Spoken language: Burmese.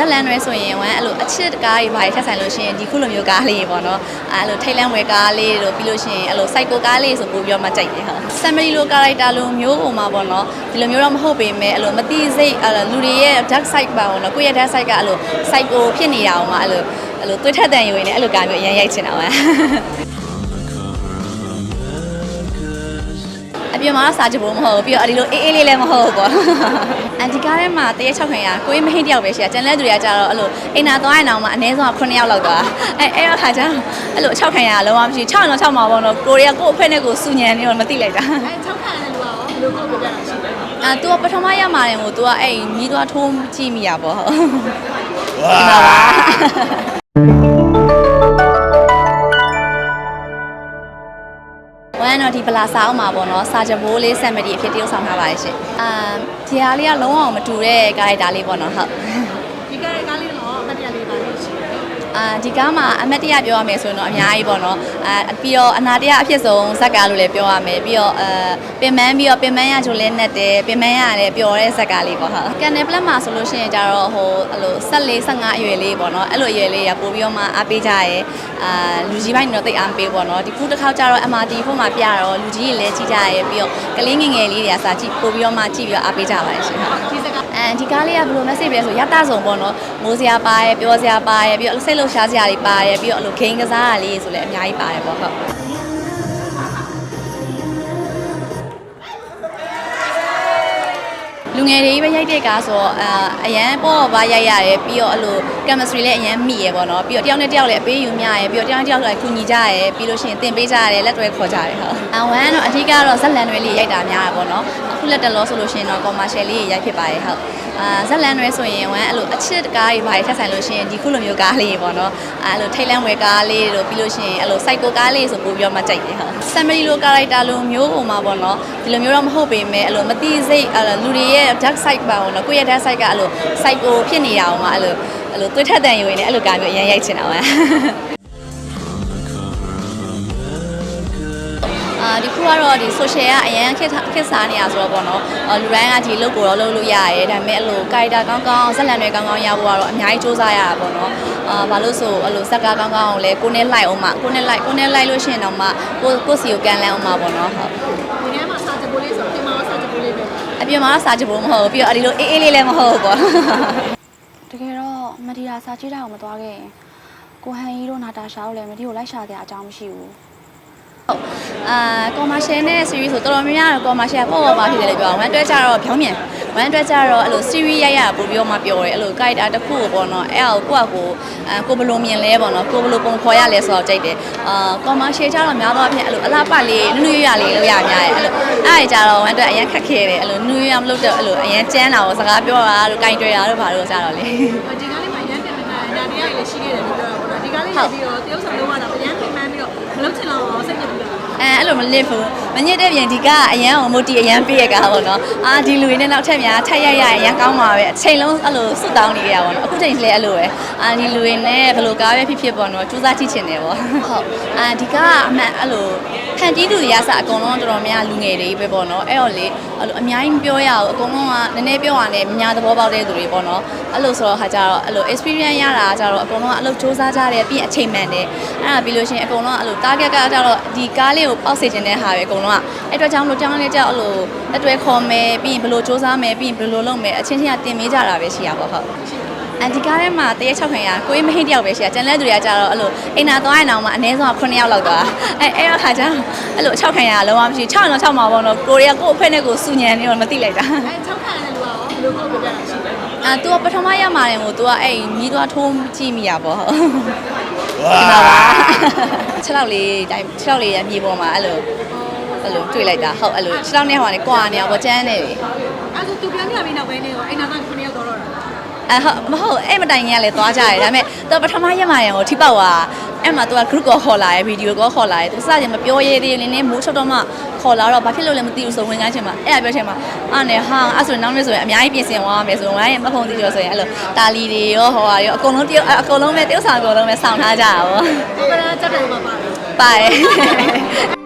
ဇက်လန်တွေဆိုရင်ဝမ်းအဲ့လိုအချစ်ကားကြီးဘာတွေထက်ဆိုင်လို့ရှိရင်ဒီခုလိုမျိုးကားလေးပေါ့နော်အဲ့လိုထိတ်လန့်ဝဲကားလေးတို့ပြီးလို့ရှိရင်အဲ့လို psycho ကားလေးဆိုပို့ပြီးတော့မှကြိုက်တယ်ဟုတ် summary လို character လိုမျိုးပုံမှာပေါ့နော်ဒီလိုမျိုးတော့မဟုတ်ပေမဲ့အဲ့လိုမတိစိတ်အဲ့လိုလူတွေရဲ့ dark side ပါပေါ့နော်ကိုယ့်ရဲ့ dark side ကအဲ့လို psycho ဖြစ်နေတာအောင်မှအဲ့လိုအဲ့လိုသွေးထက်တန်ယူနေအဲ့လိုကားမျိုးအရင်ရိုက်ချင်တာပါ ပြင်မှာတော့စားကြဖို့မဟုတ်ဘူးပြီးတော့အဒီလိုအေးအေးလေးလည်းမဟုတ်ဘူးပေါ့အန်ဒီကားထဲမှာတရက်6ခွင်ရကိုရင်မဟိတယောက်ပဲရှိရကျန်တဲ့သူတွေကကြတော့အဲ့လိုအိမ်နာသွားရင်တော့မှအနည်းဆုံး9ယောက်လောက်သွားအဲအဲ့တော့ခါကျတော့အဲ့လို6ခွင်ရလုံးဝမရှိ6တော့6မှာပေါ့နော်ကိုရီးယားကို့အဖွဲနဲ့ကိုစုညံနေတော့မသိလိုက်တာအဲ6ခါတဲ့လူကရောဘယ်လိုကိုပြပြတာရှိလဲအာ तू ကပထမရမှာတယ်ကို तू ကအဲ့မြီးသွားထိုးကြည့်မိရပေါ့ဟုတ်ဝါပါပါ ဒီဗလာစာအောင်မှာပေါ့နော်စာချဘိုးလေးဆမ်မတီအဖြစ်တရုပ်ဆောင်ထားပါရဲ့ရှင်အာဒီဟာလေးကလုံးဝမတူတဲ့ကာရိုက်တာလေးပေါ့နော်ဟုတ် ဒီကရဲကားလေးတော့အမတ်တရားလေးပါလို့ရှိတယ် အာဒီကားမှာအမတ်တရပြောရမယ်ဆိုရင်တော့အများကြီးပေါ့နော်အာပြီးတော့အနာတရအဖြစ်ဆုံးဇက်ကားလို့လည်းပြောရမယ်ပြီးတော့အဲပင်မန်းပြီးတော့ပင်မန်းရချိုလဲနဲ့တယ်ပင်မန်းရလည်းပျော်တဲ့ဇက်ကားလေးပေါ့ဟုတ်ကန်နယ်ပလက်မှာဆိုလို့ရှိရင်ကြတော့ဟိုအဲ့လို14 15အရွယ်လေးပေါ့နော်အဲ့လိုအရွယ်လေးရပို့ပြီးတော့မှအားပေးကြရဲအာလူကြီးပိုင်းတော့တိတ်အားမပေးပေါ့နော်ဒီခုတစ်ခေါက်ကျတော့ MRT ဖို့မှာပြတော့လူကြီးတွေလည်းကြီးကြရဲပြီးတော့ကလေးငယ်ငယ်လေးတွေကစာကြည့်ပို့ပြီးတော့မှကြည့်ပြီးတော့အားပေးကြပါတယ်ရှင်ဟုတ်ဒီစကား အဲဒီကားလေးကဘယ်လို message ပဲဆိုရတဆုံပေါ့နော်မိုးစရာပါရယ်ပြောစရာပါရယ်ပြီးတော့စိတ်လှုပ်ရှားစရာတွေပါရယ်ပြီးတော့အဲ့လိုဂိမ်းကစားတာလေးဆိုလည်းအများကြီးပါတယ်ပေါ့ဟုတ်လူငယ်တွေပဲရိုက်တဲ့ကားဆိုတော့အာအရန်ပေါ့ပါရိုက်ရတယ်ပြီးတော့အဲ့လို chemistry လည်းအရန်မိရယ်ပေါ့နော်ပြီးတော့တယောက်နဲ့တယောက်လည်းအပေးယူမျှရယ်ပြီးတော့တယောက်နဲ့တယောက်လည်းကူညီကြရယ်ပြီးလို့ရှိရင်တင်ပေးကြရတယ်လက်တွဲခေါ်ကြရတယ်ဟုတ်အဝမ်းတော့အဓိကတော့ဇက်လန်တွေလေးရိုက်တာများတာပေါ့နော်အခုလက်တလောဆိုလို့ရှိရင်တော့ commercial လေးရိုက်ဖြစ်ပါရဲ့ဟုတ်အာဇက်လန်တွေဆိုရင်ဝမ်းအဲ့လိုအချစ်ကားကြီးဘာတွေထက်ဆိုင်လို့ရှိရင်ဒီခုလိုမျိုးကားလေးပေါ့နော်အဲ့လိုထိတ်လန့်ဝဲကားလေးတို့ပြီးလို့ရှိရင်အဲ့လို psycho ကားလေးဆိုပို့ပြီးတော့မှကြိုက်တယ်ဟုတ် summary လို character လိုမျိုးပုံမှာပေါ့နော်ဒီလိုမျိုးတော့မဟုတ်ပေမဲ့အဲ့လိုမတိစိတ်အဲ့လိုလူတွေရဲ့ dark side ပါပေါ့နော်ကိုယ့်ရဲ့ dark side ကအဲ့လို psycho ဖြစ်နေတာအောင်မှအဲ့လိုအဲ့လိုသွေးထက်တန်ယူနေအဲ့လိုကားမျိုးအရင်ရိုက်ချင်တာပါ ဒီခုကတော့ဒီ social ကအရန်ခက်ခက်စားနေရဆိုတော့ပေါ့နော်အာလူတိုင်းကဒီလုပ်ကိုတော့လုပ်လို့ရရဲဒါပေမဲ့အဲ့လို character ကောင်းကောင်းဇက်လန်တွေကောင်းကောင်းရဖို့ကတော့အများကြီးစူးစမ်းရတာပေါ့နော်အာဘာလို့ဆိုအဲ့လိုဇက်ကားကောင်းကောင်းကိုလည်းကိုနဲ့လိုက်အောင်မှကိုနဲ့လိုက်ကိုနဲ့လိုက်လို့ရှိရင်တော့မှကိုကိုစီကိုကန်လန်းအောင်မှပေါ့နော်ဟုတ်ဒီထဲမှာစာချပိုးလေးဆိုတော့ဒီမှာစာချပိုးလေးပဲအပြင်မှာတော့စားချဖို့မဟုတ်ဘူးပြီးတော့အဒီလိုအေးအေးလေးလည်းမဟုတ်ဘူးပေါ့တကယ်တော့မတီတာစာကြည့်တာကိုမသွားခဲ့ရင်ကိုဟန်ကြီးတို့နာတာရှာတို့လည်းမတီကိုလိုက်ရှာတဲ့အကြောင်းမရှိဘူး အာ commercial နဲ့ series ဆိုတော်တော်များများတော့ commercial ပေါ့ပေါ့ပါဖြစ်တယ်လို့ပြောအောင် one တွဲကြတော့ဖြောင်းမြန် one တွဲကြတော့အဲ့လို series ရိုက်ရပို့ပြီးတော့မှပြောတယ်အဲ့လို character တစ်ခုကိုပေါ့နော်အဲ့ဒါကိုကိုယ့်အကိုအဲကိုဘယ်လိုမြင်လဲပေါ့နော်ကိုဘယ်လိုပုံဖော်ရလဲဆိုတော့ကြိုက်တယ်အာ commercial ကြတော့များသောအားဖြင့်အဲ့လိုအလားပလေးနုနုရရလေးလို့ရများတယ်အဲ့လိုအဲ့ဒါကြတော့ one တွဲအရင်ခက်ခဲတယ်အဲ့လိုနုရရမလို့တော့အဲ့လိုအရင်ကျန်းတာကိုစကားပြောတာတို့ကင်တွယ်တာတို့ဘာလို့ကြတော့လေဒီကားလေးမှာရမ်းတင်နေတာဒါတရားကြီးလည်းရှိခဲ့တယ်လို့ပြောတာပေါ့နော်ဒီကားလေးရပြီးတော့တရုပ်ဆောင်လုံးဝတော့ရမ်းပြင် မှန်းပြီးတော့မလုပ်ချင်တော့အောင်စိတ်ညစ်ပြီးတော့အဲအဲ့လိုမလစ်ဘူးမညစ်တဲ့ပြင်ဒီကအရန်အောင်မူတီအရန်ပေးရကားပေါ့နော်အာဒီလူတွေနဲ့နောက်ထပ်များထပ်ရရရန်ကောင်းပါပဲအချိန်လုံးအဲ့လိုစွတ်တောင်းနေကြရပါတော့အခုချိန်လည်းအဲ့လိုပဲအာဒီလူတွေနဲ့ဘယ်လိုကားပဲဖြစ်ဖြစ်ပေါ့နော်စူးစမ်းကြည့်ချင်တယ်ပေါ့ဟုတ်အာဒီကအမှန်အဲ့လိုဖန်တီးသူတွေရစအကုန်လုံးတော်တော်များလူငယ်တွေပဲပေါ့နော်အဲ့တော့လေအဲ့လိုအများကြီးမပြောရဘူးအကုန်လုံးကနည်းနည်းပြောရနဲ့များသဘောပေါက်တဲ့သူတွေပေါ့နော်အဲ့လိုဆိုတော့ဟာကြတော့အဲ့လို experience ရတာကြတော့အကုန်လုံးကအဲ့လိုစူးစမ်းကြတယ်ပြီးရင်အချိန်မှန်တယ်အဲ့ဒါပြီးလို့ရှိရင်အကုန်လုံးကအဲ့လို target ကကြတော့ဒီကားလေးကိုပေါက်စေချင်တဲ့ဟာပဲအကုန်လုံးကအဲ့အတွက်ကြောင့်မလို့တောင်းလေးကြောက်အဲ့လိုလက်တွဲခေါ်မယ်ပြီးရင်ဘယ်လိုစူးစမ်းမယ်ပြီးရင်ဘယ်လိုလုပ်မယ်အချင်းချင်းကတင်မေးကြတာပဲရှိရပါဟုတ်အန်ဒီကားထဲမှာတရက်6ခွင်ရကိုရင်မဟိတယောက်ပဲရှိရကျန်တဲ့သူတွေကကြတော့အဲ့လိုအိမ်နာသွားရင်တော့မှအနည်းဆုံး9ယောက်လောက်သွားအဲအဲ့တော့ခါကျတော့အဲ့လို6ခွင်ရလုံးဝမရှိ6တော့6မှာပေါ့နော်ကိုရီးယားကို့အဖွဲနဲ့ကိုစုညံနေတော့မသိလိုက်တာအဲ6ခါတဲ့လူကရောဘယ်လိုကိုပြပြတာရှိလဲအာ तू ကပထမရမှာတယ်မို့ तू ကအဲ့မြီးသွားထိုးကြည့်မိရပေါ့ဟုတ်ဝါဒီမှာပါ6လောက်လေးတိုင်း6လောက်လေးရမြေပေါ်မှာအဲ့လို အဲ့လိုတွေ့လိုက်တာဟုတ်အဲ့လိုခြေထောက်နဲ့ဟိုကနေကွာနေရပေါ့ကျန်းနေပြီအဲ့ဒါသူပြောပြပြီးနောက်ပိုင်းနေရောအိမ်နာကခုနှစ်ယောက်တော့တော့အဟမဟုတ်အဲ့မတိုင်ခင်ကလည်းသွားကြရတယ်ဒါပေမဲ့သူပထမရက်မှရဟိုထိပောက်သွားအဲ့မှာသူက group ကိုခေါ်လာရဲ့ဗီဒီယိုကိုခေါ်လာရဲ့သူစရင်မပြောရသေးဘူးနင်းနေမိုးချုပ်တော့မှခေါ်လာတော့ဘာဖြစ်လို့လဲမသိဘူးဆိုဝင်ကားချင်းမှာအဲ့ဒါပြောချင်းမှာအာနဲ့ဟာအဲ့ဆိုနောက်နေ့ဆိုရင်အများကြီးပြင်ဆင်သွားရမယ်ဆိုတော့ငါရဲ့မဖုံသေးရောဆိုရင်အဲ့လိုတာလီတွေရောဟောဟာရောအကုန်လုံးတယောက်အကုန်လုံးပဲတယောက်ဆောင်အကုန်လုံးပဲဆောင်ထားကြတာပေါ့ဘာလဲစက်တယ်မှာပါပါတယ်